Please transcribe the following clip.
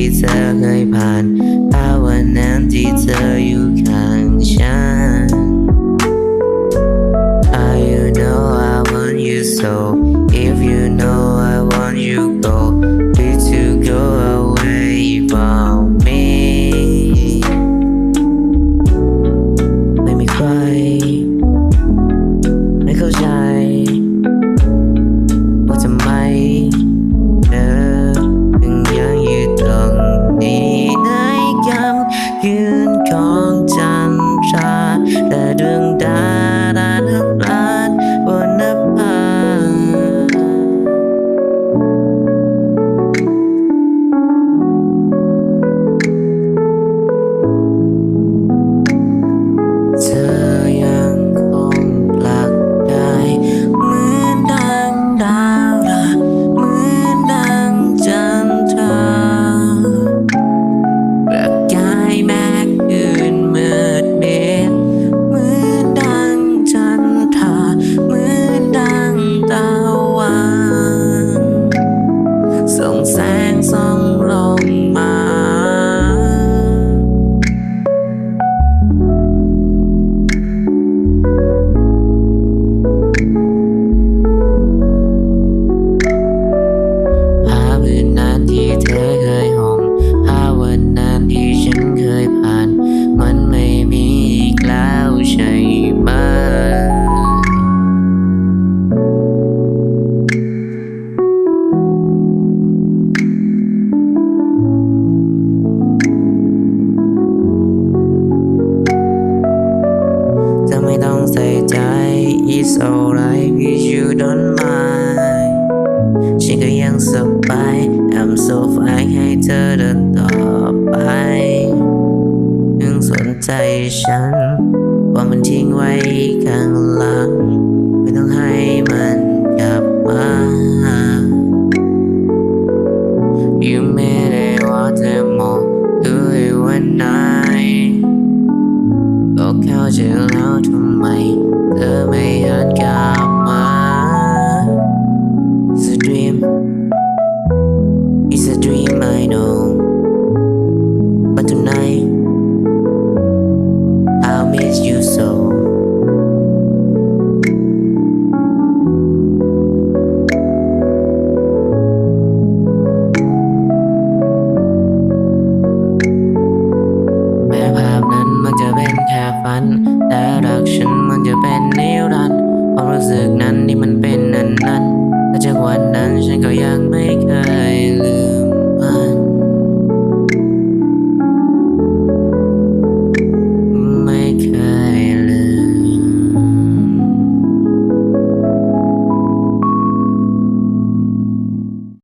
ที่เธอเคยผ่านภาวะนั้นที่เธออยู่ข้าง It's alright if you don't mind ฉันก็ยังสบาย I'm so fine ให้เธอเดินต่อไปยังสนใจฉัน ว่ามันทิ้งไว้ข้างหลัง ไม่ต้องให้มันกลับมา You made it want it more do it when I ก็เข้าใจแล้วทำไม เธอไม่ รักฉันมันจะเป็นนิรันดร์ความรู้สึกนั้นที่มันเป็นนั้นนั้นและจากวันนั้นฉันก็ยังไม่เคย